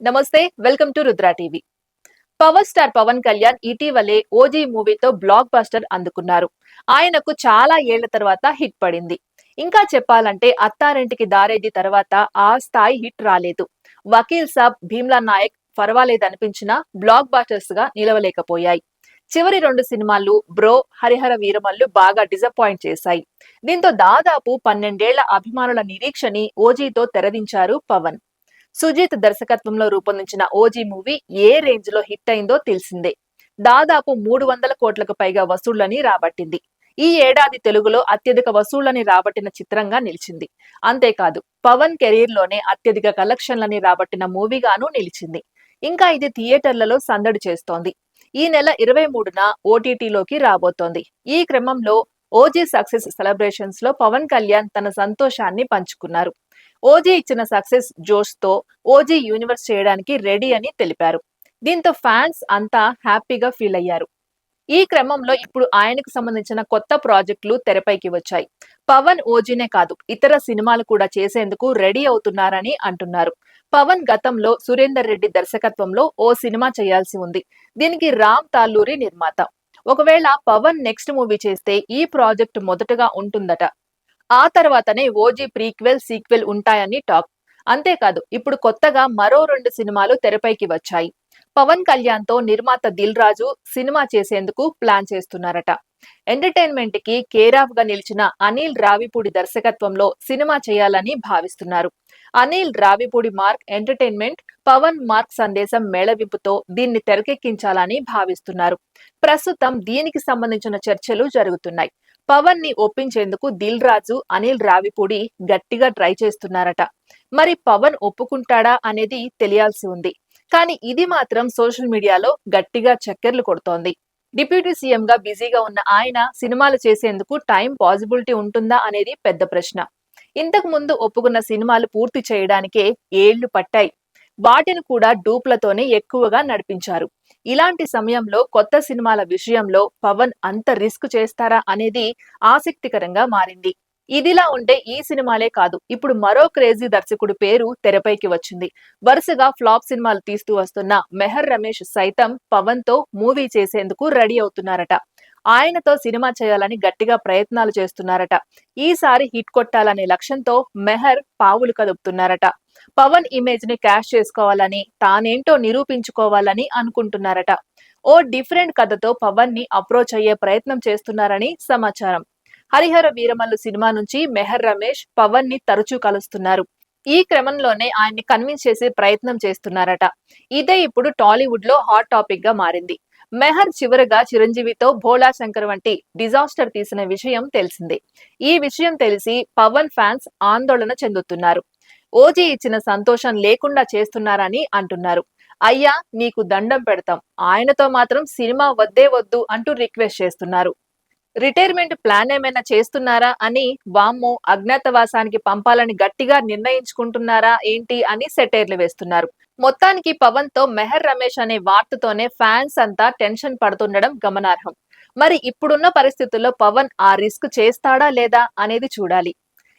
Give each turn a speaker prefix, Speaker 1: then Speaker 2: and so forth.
Speaker 1: నమస్తే welcome to Rudra TV. Power star Pawan Kalyan ఇటీవలే OG మూవీతో బ్లాక్ బస్టర్ అందుకున్నారు. ఆయనకు చాలా ఏళ్ళ తర్వాత హిట్ పడింది. ఇంకా చెప్పాలంటే అత్తారింటికి దారేది తర్వాత ఆ స్థాయి హిట్ రాలేదు. వకీల్ సాబ్ భీమ్లా నాయక్ పర్వాలేదనిపించినా బ్లాక్ బాస్టర్స్గా నిలవలేకపోయాయి. చివరి రెండు సినిమాలు బ్రో హరిహర వీరమల్లు బాగా డిసప్పాయింట్ చేశాయి. దీంతో దాదాపు పన్నెండేళ్ళ అభిమానుల నిరీక్షని ఓజీతో తెరదించారు పవన్. సుజిత్ దర్శకత్వంలో రూపొందించిన ఓజీ మూవీ ఏ రేంజ్లో హిట్ అయిందో తెలిసిందే. దాదాపు మూడు వందల కోట్లకు పైగా వసూళ్ళని రాబట్టింది. ఈ ఏడాది తెలుగులో అత్యధిక వసూళ్ళని రాబట్టిన చిత్రంగా నిలిచింది. అంతేకాదు పవన్ కెరీర్లోనే అత్యధిక కలెక్షన్లని రాబట్టిన మూవీగాను నిలిచింది. ఇంకా ఇది థియేటర్లలో సందడి చేస్తోంది. ఈ నెల ఇరవై మూడున ఓటీటీలోకి రాబోతోంది. ఈ క్రమంలో ఓజీ సక్సెస్ సెలబ్రేషన్స్లో పవన్ కళ్యాణ్ తన సంతోషాన్ని పంచుకున్నారు. ఓజీ ఇచ్చిన సక్సెస్ జోష్తో ఓజీ యూనివర్స్ చేయడానికి రెడీ అని తెలిపారు. దీంతో ఫ్యాన్స్ అంతా హ్యాపీగా ఫీల్ అయ్యారు. ఈ క్రమంలో ఇప్పుడు ఆయనకు సంబంధించిన కొత్త ప్రాజెక్టులు తెరపైకి వచ్చాయి. పవన్ ఓజీనే కాదు ఇతర సినిమాలు కూడా చేసేందుకు రెడీ అవుతున్నారని అంటున్నారు. పవన్ గతంలో సురేందర్ రెడ్డి దర్శకత్వంలో ఓ సినిమా చేయాల్సి ఉంది. దీనికి రామ్ తాల్లూరి నిర్మాత. ఒకవేళ పవన్ నెక్స్ట్ మూవీ చేస్తే ఈ ప్రాజెక్ట్ మొదటగా ఉంటుందట. ఆ తర్వాతనే ఓజీ ప్రీక్వెల్ సీక్వెల్ ఉంటాయని టాక్ అంతేకాదు ఇప్పుడు కొత్తగా మరో రెండు సినిమాలు తెరపైకి వచ్చాయి. పవన్ కళ్యాణ్తో నిర్మాత దిల్ రాజు సినిమా చేసేందుకు ప్లాన్ చేస్తున్నారట. ఎంటర్టైన్మెంట్కి కేరాఫ్గా నిలిచిన అనిల్ రావిపూడి దర్శకత్వంలో సినిమా చేయాలని భావిస్తున్నారు. Anil Ravipudi mark entertainment Pawan mark సందేశం మేళవింపుతో దీన్ని తెరకెక్కించాలని భావిస్తున్నారు. ప్రస్తుతం దీనికి సంబంధించిన చర్చలు జరుగుతున్నాయి. పవన్ని ఒప్పించేందుకు దిల్ రాజు అనిల్ రావిపూడి గట్టిగా ట్రై చేస్తున్నారట. మరి పవన్ ఒప్పుకుంటాడా అనేది తెలియాల్సి ఉంది. కానీ ఇది మాత్రం సోషల్ మీడియాలో గట్టిగా చక్కెర్లు కొడుతోంది. డిప్యూటీ సీఎం గా బిజీగా ఉన్న ఆయన సినిమాలు చేసేందుకు టైం పాసిబిలిటీ ఉంటుందా అనేది పెద్ద ప్రశ్న. ఇంతకు ముందు ఒప్పుకున్న సినిమాలు పూర్తి చేయడానికే ఏళ్ళు పట్టాయి. వాటిని కూడా డూప్లతోనే ఎక్కువగా నడిపించారు. ఇలాంటి సమయంలో కొత్త సినిమాల విషయంలో పవన్ అంత రిస్క్ చేస్తారా అనేది ఆసక్తికరంగా మారింది. ఇదిలా ఉంటే ఈ సినిమాలే కాదు ఇప్పుడు మరో క్రేజీ దర్శకుడు పేరు తెరపైకి వచ్చింది. వరుసగా ఫ్లాప్ సినిమాలు తీస్తూ వస్తున్న మెహర్ రమేష్ సైతం పవన్తో మూవీ చేసేందుకు రెడీ అవుతున్నారట. ఆయనతో సినిమా చేయాలని గట్టిగా ప్రయత్నాలు చేస్తున్నారట. ఈసారి హిట్ కొట్టాలనే లక్ష్యంతో మెహర్ పావులు కదుపుతున్నారట. పవన్ ఇమేజ్ని క్యాష్ చేసుకోవాలని తానేంటో నిరూపించుకోవాలని అనుకుంటున్నారట. ఓ డిఫరెంట్ కథతో పవన్ని అప్రోచ్ అయ్యే ప్రయత్నం చేస్తున్నారని సమాచారం. హరిహర వీరమల్లు సినిమా నుంచి మెహర్ రమేష్ పవన్ని తరచూ కలుస్తున్నారు. ఈ క్రమంలోనే ఆయన్ని కన్విన్స్ చేసే ప్రయత్నం చేస్తున్నారట. ఇదే ఇప్పుడు టాలీవుడ్లో హాట్ టాపిక్గా మారింది. మెహర్ చివరగా చిరంజీవితో భోలా శంకర్ వంటి డిజాస్టర్ తీసిన విషయం తెలిసిందే. ఈ విషయం తెలిసి పవన్ ఫ్యాన్స్ ఆందోళన చెందుతున్నారు. ఓజీ ఇచ్చిన సంతోషం లేకుండా చేస్తున్నారని అంటున్నారు. అయ్యా నీకు దండం పెడతాం. ఆయనతో మాత్రం సినిమా వద్దే వద్దు అంటూ రిక్వెస్ట్ చేస్తున్నారు. రిటైర్మెంట్ ప్లాన్ ఏమైనా చేస్తున్నారా అని వామ్మో అజ్ఞాతవాసానికి పంపాలని గట్టిగా నిర్ణయించుకుంటున్నారా ఏంటి అని సెటైర్లు వేస్తున్నారు. మొత్తానికి పవన్తో మెహర్ రమేష్ అనే వార్తతోనే ఫ్యాన్స్ అంతా టెన్షన్ పడుతుండడం గమనార్హం. మరి ఇప్పుడున్న పరిస్థితుల్లో పవన్ ఆ రిస్క్ చేస్తాడా లేదా అనేది చూడాలి.